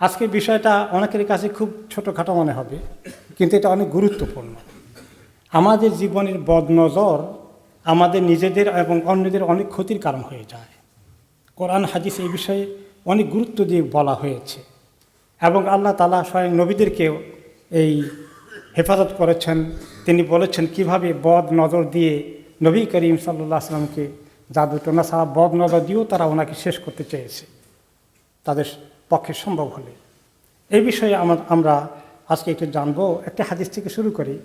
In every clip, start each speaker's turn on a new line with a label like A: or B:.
A: আজকে বিষয়টা অনেকের কাছে খুব ছোটোখাটো মনে হবে, কিন্তু এটা অনেক গুরুত্বপূর্ণ। আমাদের জীবনের বদনজর আমাদের নিজেদের এবং অন্যদের অনেক ক্ষতির কারণ হয়ে যায়। কোরআন, হাদিস এই বিষয়ে অনেক গুরুত্ব দিয়ে বলা হয়েছে এবং আল্লাহ তালা স্বয়ং নবীদেরকেও এই হেফাজত করেছেন। তিনি বলেছেন, কীভাবে বদ নজর দিয়ে নবী করিম সাল্লাহ আসলামকে জাদু টোনা ছাড়া বদ নজর দিয়েও তারা ওনাকে শেষ করতে চেয়েছে। তাদের পক্ষে সম্ভব হলে। এই বিষয়ে আমরা আমরা আজকে একটু জানব। একটা হাদিস থেকে শুরু করি।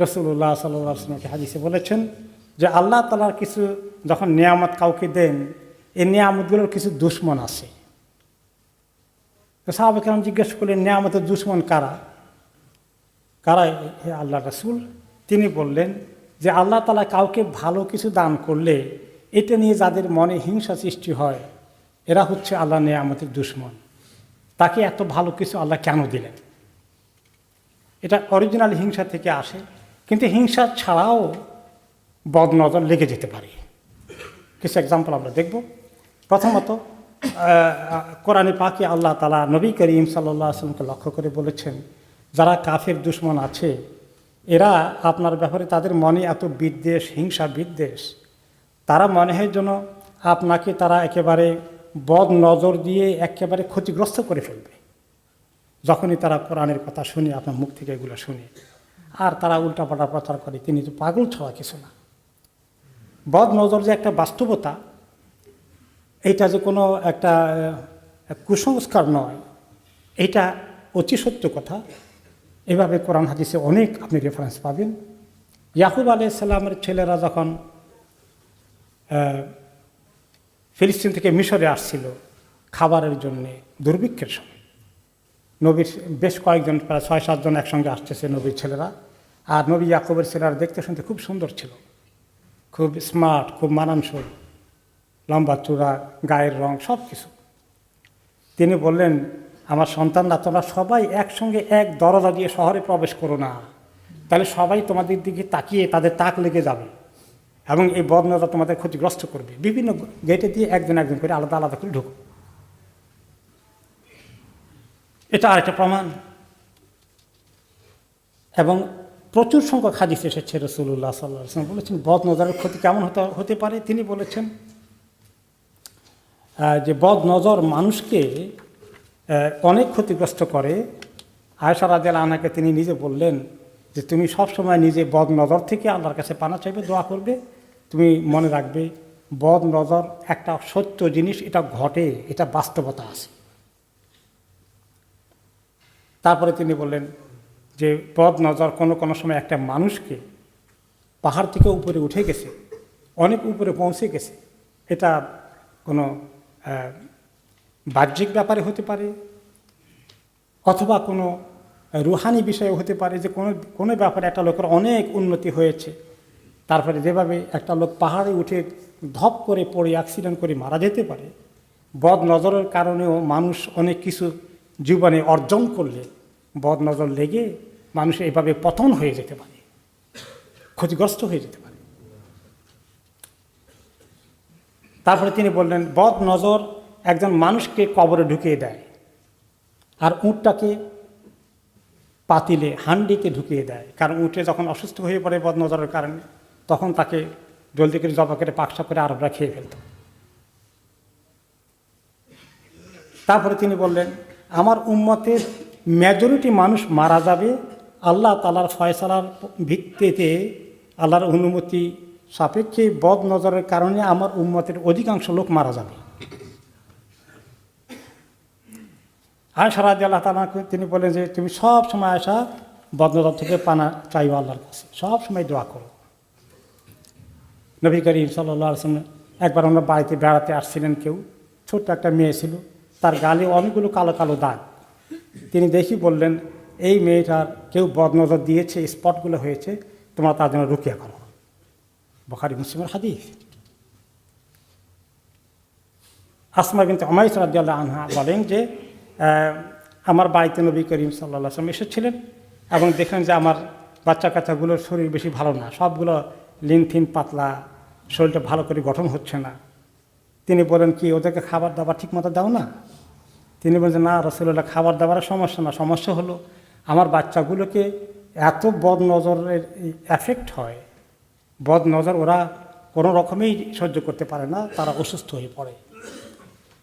A: রসুল্লাহ সাল্লাহ আসলামকে হাদিসে বলেছেন যে, আল্লাহ তালার কিছু যখন নিয়ামত কাউকে দেন, এই নিয়ামতগুলোর কিছু দুশ্মন আছে। তো সাহাবেকেরাম জিজ্ঞেস করলেন, নিয়ামতের দুশ্মন কারা? কারা হে আল্লাহ রাসুল? তিনি বললেন যে, আল্লাহ তালা কাউকে ভালো কিছু দান করলে, এটা নিয়ে যাদের মনে হিংসা সৃষ্টি হয়, এরা হচ্ছে আল্লাহ নিয়ামতের দুশ্মন। তাকে এত ভালো কিছু আল্লাহ কেন দিলেন? এটা অরিজিনাল হিংসা থেকে আসে, কিন্তু হিংসা ছাড়াও বদনজর লেগে যেতে পারে। কিছু এক্সাম্পল আমরা দেখব। প্রথমত কোরআনে পাকে আল্লাহ তালা নবী করিম সাল্লাহ আসলামকে লক্ষ্য করে বলেছেন, যারা কাফের দুশ্মন আছে, এরা আপনার ব্যাপারে তাদের মনে এত বিদ্বেষ, হিংসা বিদ্বেষ, তারা মনে হয় যেন আপনাকে তারা একেবারে বদ নজর দিয়ে একেবারে ক্ষতিগ্রস্ত করে ফেলবে। যখনই তারা কোরআনের কথা শুনে, আপনার মুখ থেকে এগুলো শুনে, আর তারা উল্টাপাল্টা প্রচার করে, তিনি তো পাগল ছাড়া কিছু না। বদ নজর যে একটা বাস্তবতা এটা যে কোনো একটা কুসংস্কার নয় এটা অতি সত্য কথা। এভাবে কোরআন হাদিসে অনেক আপনি রেফারেন্স পাবেন। ইয়াকুব আলাই সাল্লামের ছেলেরা যখন ফিলিস্তিন থেকে মিশরে আসছিল খাবারের জন্যে দুর্ভিক্ষের সময়। নবীর বেশ কয়েকজন, প্রায় ছয় সাতজন একসঙ্গে আসতেছে নবীর ছেলেরা। আর নবী ইয়াকুবের ছেলেরা দেখতে শুনতে খুব সুন্দর ছিল। খুব স্মার্ট খুব মানানসই। লম্বা চূড়া, গায়ের রং সব কিছু তিনি বললেন, আমার সন্তানরা, তোমরা সবাই একসঙ্গে এক দরজা দিয়ে শহরে প্রবেশ করো না। তাহলে সবাই তোমাদের দিকে তাকিয়ে তাদের তাক লেগে যাবে। এবং এই বদনতা তোমাদের ক্ষতিগ্রস্ত করবে। বিভিন্ন গেটে দিয়ে একজন একজন করে আলাদা আলাদা করে ঢুকো। এটা আরেকটা প্রমাণ। এবং প্রচুর সংখ্যক হাদিস এসেছে রসুল্লাহ সাল্লাহ বলেছেন বদ নজরের ক্ষতি কেমন হতে হতে পারে? তিনি বলেছেন যে বদ নজর মানুষকে অনেক ক্ষতিগ্রস্ত করে। আয়সা রাজেল আনাকে তিনি নিজে বললেন যে, তুমি সবসময় নিজে বদ নজর থেকে আল্লাহর কাছে পানা চাইবে, দোয়া করবে। তুমি মনে রাখবে, বদ নজর একটা সত্য জিনিস, এটা ঘটে, এটা বাস্তবতা আছে। তারপরে তিনি বললেন যে, বদ নজর কোনো কোনো সময় একটা মানুষকে পাহাড় থেকে উপরে উঠে গেছে, অনেক উপরে পৌঁছে গেছে। এটা কোনো বাহ্যিক ব্যাপারে হতে পারে, অথবা কোনো রুহানি বিষয়ে হতে পারে যে কোনো কোনো ব্যাপারে একটা লোকের অনেক উন্নতি হয়েছে। তারপরে যেভাবে একটা লোক পাহাড়ে উঠে ধপ করে পড়ে অ্যাক্সিডেন্ট করে মারা যেতে পারে, বদ নজরের কারণেও মানুষ অনেক কিছু জীবনে অর্জন করলে, বদ নজর লেগে মানুষ এভাবে পতন হয়ে যেতে পারে, ক্ষতিগ্রস্ত হয়ে যেতে পারে। তারপরে তিনি বললেন, বদ নজর একজন মানুষকে কবরে ঢুকিয়ে দেয় আর উঁটটাকে পাতিলে হান্ডিতে ঢুকিয়ে দেয়। কারণ উঁটে যখন অসুস্থ হয়ে পড়ে বদ নজরের কারণে তখন তাকে জলদি করে জবা করে পাকসা করে আরবরা খেয়ে ফেলত। তারপরে তিনি বললেন, আমার উম্মতের মেজরিটি মানুষ মারা যাবে। আল্লাহ তালার ফয়সালার ভিত্তিতে আল্লাহর অনুমতি সাপেক্ষে বদ নজরের কারণে আমার উম্মতের অধিকাংশ লোক মারা যাবে। আয়সা রাজি আল্লাহ তালাকে তিনি বলেন যে, তুমি সব সময় আয়সা বদনজর থেকে পানা চাইও আল্লাহর কাছে। সব সময় দোয়া করো। নবী করিম সাল্লাহ আসলাম একবার আমরা বাড়িতে বেড়াতে আসছিলেন কেউ, ছোট্ট একটা মেয়ে ছিল, তার গালে অনেকগুলো কালো কালো দাগ। তিনি দেখি বললেন, এই মেয়েটার কেউ বদনজর দিয়েছে স্পটগুলো হয়েছে, তোমরা তার জন্য রুকিয়া করো। বখারি, মুসলিমের হাদিস। আসমা কিন্তু আমাইস রাজিয়াল্লাহ আনহা বলেন যে আমার বাড়িতে নবী করিম সাল্লাহ আসলাম এসেছিলেন এবং দেখলেন যে আমার বাচ্চা কাচ্চাগুলোর শরীর বেশি ভালো না, সবগুলো লিনথিন, পাতলা, শরীরটা ভালো করে গঠন হচ্ছে না। তিনি বলেন, কি, ওদেরকে খাবার দাবার ঠিক মতো দাও না? তিনি বলছেন না রসুল্লাহ খাবার দাবারের সমস্যা না। সমস্যা হলো, আমার বাচ্চাগুলোকে এত বদ নজরের এফেক্ট হয় বদ নজর ওরা কোনো রকমেই সহ্য করতে পারে না, তারা অসুস্থ হয়ে পড়ে।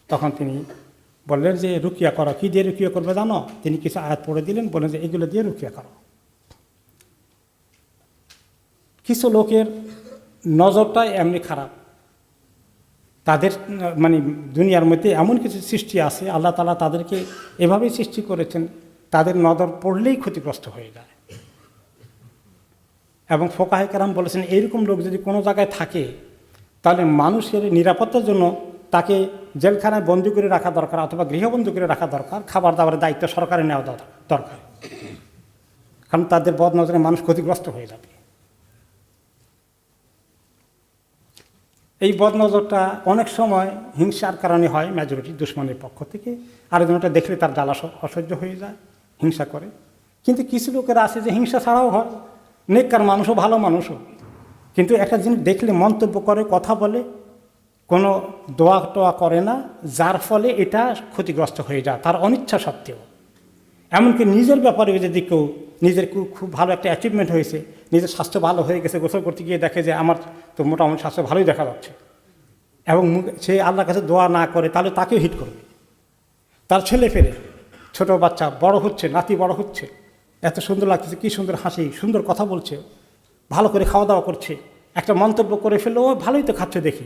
A: তখন তিনি বললেন যে, রুকিয়া করো। কী দিয়ে রুকিয়া করবে জানো? তিনি কিছু আয়াত পড়ে দিলেন, বলেন যে, এগুলো দিয়ে রুকিয়া করো। কিছু লোকের নজরটাই এমনি খারাপ। তাদের মানে দুনিয়ার মধ্যে এমন কিছু সৃষ্টি আছে, আল্লাহ তালা তাদেরকে এভাবেই সৃষ্টি করেছেন, তাদের নজর পড়লেই ক্ষতিগ্রস্ত হয়ে যায়। এবং ফোকাহে কারাম বলেছেন, এইরকম লোক যদি কোনো জায়গায় থাকে, তাহলে মানুষের নিরাপত্তার জন্য তাকে জেলখানায় বন্দি করে রাখা দরকার অথবা গৃহবন্দী করে রাখা দরকার খাবার দাবারের দায়িত্ব সরকারে নেওয়া দর- দরকার। কারণ তাদের বদ নজরে মানুষ ক্ষতিগ্রস্ত হয়ে যাবে। এই বদনজরটা অনেক সময় হিংসার কারণে হয় মেজরিটি দুশ্মনের পক্ষ থেকে। আরেকজনটা দেখলে তার জ্বালা অসহ্য হয়ে যায়, হিংসা করে। কিন্তু কিছু লোকেরা আছে যে হিংসা ছাড়াও হয়। নেককার মানুষও ভালো মানুষও। কিন্তু একটা জিনিস দেখলে, মন্তব্য করে, কথা বলে, কোনো দোয়া টোয়া করে না, যার ফলে এটা ক্ষতিগ্রস্ত হয়ে যায়, তার অনিচ্ছা সত্ত্বেও। এমনকি নিজের ব্যাপারে যদি কেউ নিজের খুব ভালো একটা অ্যাচিভমেন্ট হয়েছে, নিজের স্বাস্থ্য ভালো হয়ে গেছে, গোসল করতে গিয়ে দেখে যে আমার তো মোটামুটি স্বাস্থ্য ভালোই দেখা যাচ্ছে। এবং সে আল্লাহর কাছে দোয়া না করে, তাহলে তাকেও হিট করবে। তার ছেলে ফেলে ছোট বাচ্চা, বড় হচ্ছে, নাতি বড় হচ্ছে, এত সুন্দর লাগতেছে, কী সুন্দর হাসি, সুন্দর কথা বলছে, ভালো করে খাওয়া দাওয়া করছে, একটা মন্তব্য করে ফেলল, ও ভালোই তো খাচ্ছে দেখি।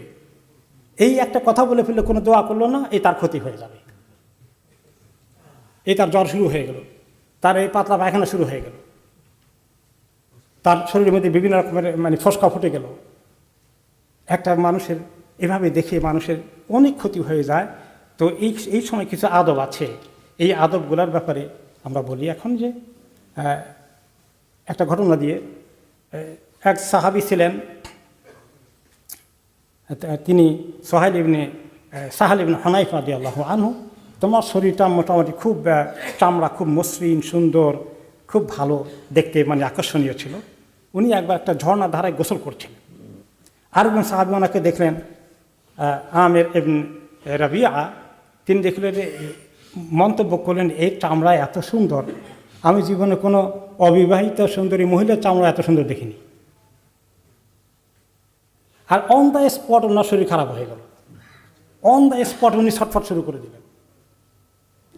A: এই একটা কথা বলে ফেললে, কোনো দোয়া করল না, এই তার ক্ষতি হয়ে যাবে। এই তার জ্বর শুরু হয়ে গেল। তার এই পাতলা পায়খানা শুরু হয়ে গেল। তার শরীরের মধ্যে বিভিন্ন রকমের মানে ফসকা ফুটে গেল। একটা মানুষের এভাবে দেখে মানুষের অনেক ক্ষতি হয়ে যায়। তো এই এই সময় কিছু আদব আছে। এই আদবগুলোর ব্যাপারে আমরা বলি এখন যে একটা ঘটনা দিয়ে এক সাহাবি ছিলেন। তিনি সোহাইল ইবনে সাহাল ইবনে হনাইফ আদি আল্লাহ আনহু। তোমার শরীরটা মোটামুটি খুব চামড়া খুব মসৃণ, সুন্দর, খুব ভালো দেখতে মানে আকর্ষণীয় ছিল। উনি একবার একটা ঝর্ণা ধারায় গোসল করছিলেন আরেকজন সাহাবি ওনাকে দেখলেন আমের রাবিয়া। তিনি দেখলেন মন্তব্য করলেন, এই চামড়া এত সুন্দর। আমি জীবনে কোনো অবিবাহিত সুন্দরী মহিলার চামড়া এত সুন্দর দেখিনি। আর অন দ্য স্পট ওনার শরীর খারাপ হয়ে গেল। অন দ্য স্পট উনি ছটফট শুরু করে দিলেন।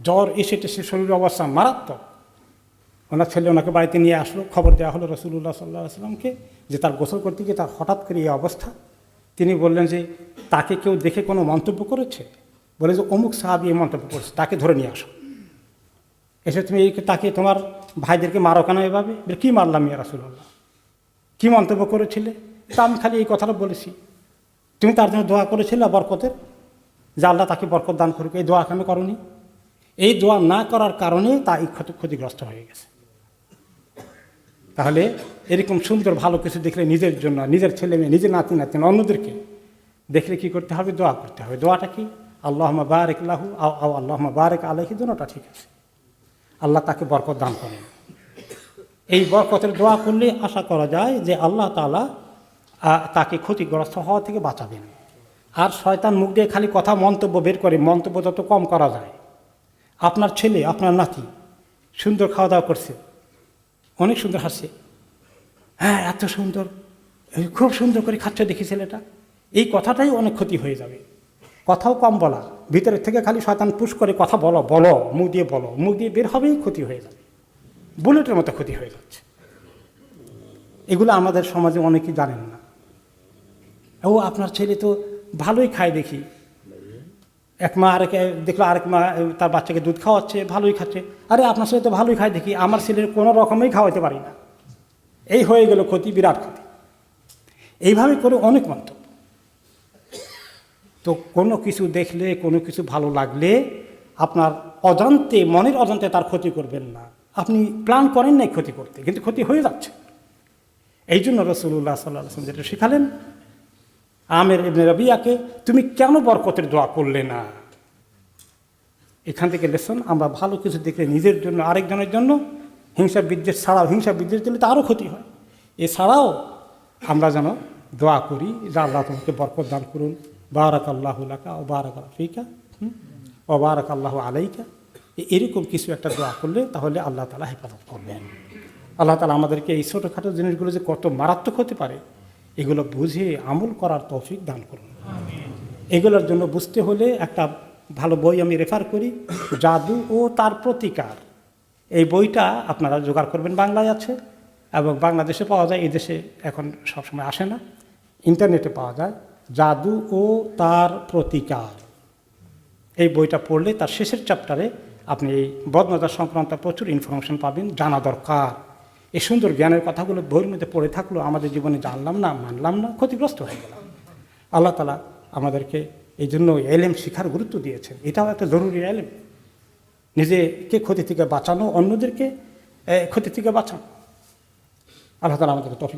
A: জ্বর এসে টেসে শরীরের অবস্থা মারাত্মক। ওনার ছেলে ওনাকে বাড়িতে নিয়ে আসলো, খবর দেওয়া হলো রসুল্লাহ সাল্লাহ আসলামকে যে তার গোসল করতে গিয়ে তার হঠাৎ করে এই অবস্থা। তিনি বললেন যে, তাকে কেউ দেখে কোনো মন্তব্য করেছে? বলে যে, অমুক সাহাবি এই মন্তব্য করেছে, তাকে ধরে নিয়ে আসো। এসে তুমি এই তাকে তোমার ভাইদেরকে মারো কেন এভাবে? কী মারলাম ইয়া রাসুল্লাহ কী মন্তব্য করেছিলে? তা আমি খালি এই কথাটা বলেছি। তুমি তার জন্য দোয়া করেছিলে বরকতের? যে আল্লাহ তাকে বরকত দান করুক, এই দোয়া কেন করনি? এই দোয়া না করার কারণে তা এই ক্ষতি ক্ষতিগ্রস্ত হয়ে গেছে। তাহলে এরকম সুন্দর ভালো কিছু দেখলে নিজের জন্য, নিজের ছেলে মেয়ে, নিজের নাতি নাতি অন্যদেরকে দেখলে কি করতে হবে? দোয়া করতে হবে। দোয়াটা কি? আল্লাহ বারেক লাহু আও আল্লাহ বারেক আলাহি দুটা ঠিক আছে। আল্লাহ তাকে বরকত দান করেন। এই বরকতের দোয়া করলে আশা করা যায় যে আল্লাহ তালা তাকে ক্ষতিগ্রস্ত হওয়া থেকে বাঁচাবেন। আর শয়তান মুখ দিয়ে খালি কথা মন্তব্য বের করে, মন্তব্য যত কম করা যায় আপনার ছেলে, আপনার নাতি সুন্দর খাওয়া দাওয়া করছে, অনেক সুন্দর হাসছে হ্যাঁ এত সুন্দর। খুব সুন্দর করে খাচ্ছে দেখি ছেলেটা। এই কথাটাই অনেক ক্ষতি হয়ে যাবে। কথাও কম বলা। ভিতরের থেকে খালি শয়তান পুশ করে কথা বলো বলো, মুখ দিয়ে বলো। মুখ দিয়ে বের হবেই, ক্ষতি হয়ে যাবে। বুলেটের মতো ক্ষতি হয়ে যাচ্ছে। এগুলো আমাদের সমাজে অনেকেই জানেন না। ও, আপনার ছেলে তো ভালোই খায় দেখি। এক মা আরেক দেখল আরেক মা তার বাচ্চাকে দুধ খাওয়াচ্ছে, ভালোই খাচ্ছে। আরে, আপনার ছেলে তো ভালোই খায়, দেখি আমার ছেলের কোনো রকমেই খাওয়াতে পারি না। এই হয়ে গেল ক্ষতি, বিরাট ক্ষতি। এইভাবে করে অনেক মন্তব্য। তো কোনো কিছু দেখলে, কোনো কিছু ভালো লাগলে, আপনার অজান্তে, মনের অজান্তে তার ক্ষতি করবেন না। আপনি প্ল্যান করেন নাই ক্ষতি করতে, কিন্তু ক্ষতি হয়ে যাচ্ছে। এই জন্য রসুল্লাহ সাল্লাহ যেটা শেখালেন আমের ইবনে রবিয়াকে, তুমি কেন বরকতের দোয়া করলে না? এখান থেকে লেসন, আমরা ভালো কিছু দেখলে নিজের জন্য, আরেকজনের জন্য হিংসা বিদ্বেষ ছাড়াও, হিংসা বিদ্বেষ দিলে তো আরও ক্ষতি হয়। এছাড়াও আমরা যেন দোয়া করি, যে আল্লাহ তোমাকে বরকত দান করুন। বারাক আল্লাহ লাকা ও বারাক আল্লাহ ফিকা ও বারাক আল্লাহ আলাইকা এরকম কিছু একটা দোয়া করলে তাহলে আল্লাহ তালা হেফাজত করবেন। আল্লাহ তালা আমাদেরকে এই ছোটোখাটো জিনিসগুলো যে কত মারাত্মক হতে পারে এগুলো বুঝে আমল করার তৌফিক দান করুন। এগুলোর জন্য বুঝতে হলে একটা ভালো বই আমি রেফার করি, জাদু ও তার প্রতিকার। এই বইটা আপনারা জোগাড় করবেন, বাংলায় আছে এবং বাংলাদেশে পাওয়া যায়, এই দেশে এখন সবসময় আসে না। ইন্টারনেটে পাওয়া যায়, জাদু ও তার প্রতিকার। এই বইটা পড়লে তার শেষের চ্যাপ্টারে আপনি এই বদনজর সংক্রান্ত প্রচুর ইনফরমেশন পাবেন, জানা দরকার। এই সুন্দর জ্ঞানের কথাগুলো বইয়ের মধ্যে পড়ে থাকল, আমাদের জীবনে জানলাম না, মানলাম না, ক্ষতিগ্রস্ত হয়ে গেলাম। আল্লাহ তালা আমাদেরকে এই জন্য এলেম শিখার গুরুত্ব দিয়েছেন। এটাও একটা জরুরি এলেম। নিজেকে ক্ষতি থেকে বাঁচানো, অন্যদেরকে ক্ষতি থেকে বাঁচানো। আল্লাহ তালা আমাদেরকে তফিক